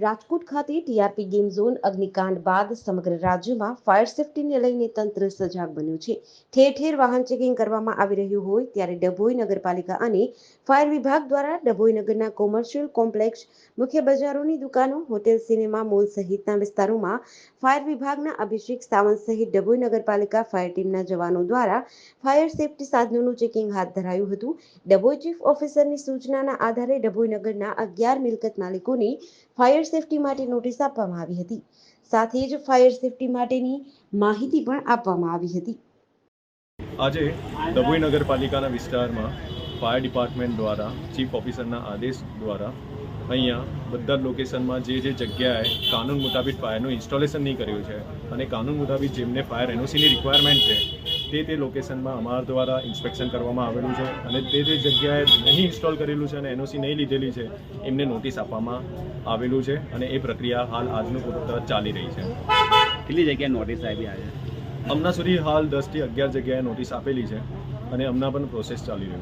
રાજકોટ ખાતે TRP game zone અગ્નિકાંડ બાદ સમગ્ર રાજ્યમાં ફાયર સેફટીને લઈને તંત્ર સજાગ બન્યું છે. ઠેર ઠેર વાહન ચેકિંગ કરવામાં આવી રહ્યું હોય ત્યારે ડભોઈ નગરપાલિકા અને ફાયર વિભાગ દ્વારા ડભોઈ નગરના કોમર્શિયલ કોમ્પ્લેક્ષ મુખ્ય બજારોની દુકાનો, હોટેલ, સિનેમા મોલ સહિતના વિસ્તારોમાં ફાયર વિભાગના અભિષેક સાવંત સહિત ડભોઈ નગરપાલિકા ફાયર ટીમના જવાનો દ્વારા ફાયર સેફટી સાધનોનું ચેકિંગ હાથ ધરાયું હતું. ડભોઈ ચીફ ઓફિસરની સૂચનાના આધારે ડભોઈ નગરના અગિયાર મિલકત માલિકોની ફાયર સેફટી માટે નોટિસ આપવામાં આવી હતી. સાથે જ ફાયર સેફટી માટેની માહિતી પણ આપવામાં આવી હતી. આજે ડભોઈ નગરપાલિકાના વિસ્તારમાં ફાયર ડિપાર્ટમેન્ટ દ્વારા, ચીફ ઓફિસરના આદેશ દ્વારા અહીંયા બધા જ લોકેશનમાં જે જે જગ્યાએ કાનૂન મુતાબિક ફાયરનું ઇન્સ્ટોલેશન નહીં કર્યું છે અને કાનૂન મુતાબિક જેમને ફાયર એનઓસીની રિક્વાયરમેન્ટ છે તે તે લોકેશનમાં અમારા દ્વારા ઇન્સ્પેક્શન કરવામાં આવેલું છે અને તે તે જગ્યાએ નહીં ઇન્સ્ટોલ કરેલું છે અને એનઓસી નહીં લીધેલી છે એમને નોટિસ આપવામાં આવેલું છે અને એ પ્રક્રિયા હાલ આજનું પૂરતા ચાલી રહી છે. કેટલી જગ્યાએ નોટિસ આવી આજે હમણાં સુધી હાલ દસથી અગિયાર જગ્યાએ નોટિસ આપેલી છે અને હમણાં પણ પ્રોસેસ ચાલી રહ્યું છે.